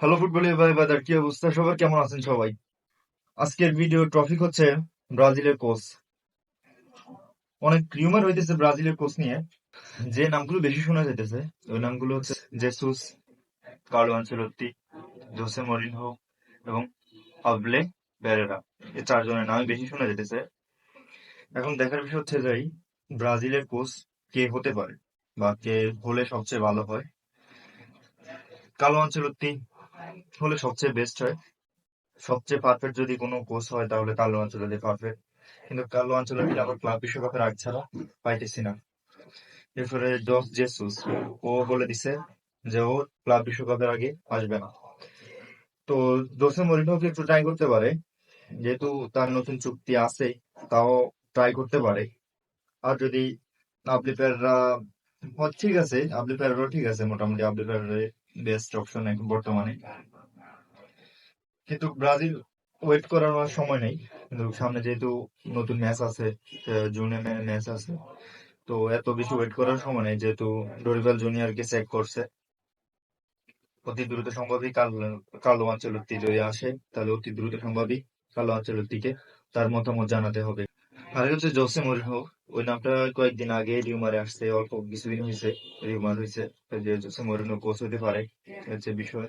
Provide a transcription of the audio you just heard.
Hello football ভাই বাদার কি অবস্থা? সবার কেমন আছেন সবাই? আজকের ভিডিও টপিক হচ্ছে ব্রাজিলের কোচ অনেক রিউমার হইতেছে ব্রাজিলের কোচ নিয়ে। যে নামগুলো বেশি শোনা যাইতেছে, ওই নামগুলো হচ্ছে Jesus Carlo Ancelotti Jose Mourinho এবং আবলে বেরেরা এই চারজনের নামই বেশি শোনা যাইতেছে। এখন দেখার বিষয় হচ্ছে যে ব্রাজিলের কোচ কে হতে পারে বা কে হলে সবচেয়ে ভালো হয়। কালো আনচেলত্তি হলে সবচেয়ে বেস্ট হয়। সবচেয়ে পারফেক্ট যদি কোনো কোচ হয়, তাহলে কালো আঞ্চলতি পারফেক্ট কিন্তু কালো আঞ্চলতি আবার ক্লাব বিশ্বকাপের আগ ছাড়া পাইতেছি না। এরপরে জস জেসুস, ও বলে দিছে যে ও ক্লাব বিশ্বকাপের আগে আসবে না। তো জোসে মরিনোকে একটু ট্রাই করতে পারে। যেহেতু তার নতুন চুক্তি আছে, তাও ট্রাই করতে পারে। আর যদি আপনি প্যাররা ঠিক আছে, আপনি ঠিক আছে, মোটামুটি আপনি বেস্ট অপশন এখন বর্তমানে। কিন্তু ব্রাজিল ওয়েট করার সময় নেই। কিন্তু সামনে যেহেতু নতুন ম্যাচ আছে জুনে ম্যাচ আছে, তো এত বেশি ওয়েট করার সময় নেই যেহেতু ডরিভাল জুনিয়রকে চেক করছে। অতি দ্রুত সম্ভবই কালো আঞ্চলতি যদি আসে, তাহলে অতি দ্রুত সম্ভবই কালো আঞ্চলতিকে তার মতামত জানাতে হবে। আর হচ্ছে জোসে মরিনহো ওই নামটা কয়েকদিন আগে রিউমারে আসছে, অল্প কিছুদিন হয়েছে রিউমার হয়েছে যে জোসে মরিনহো কোচ হতে পারে হচ্ছে বিষয়।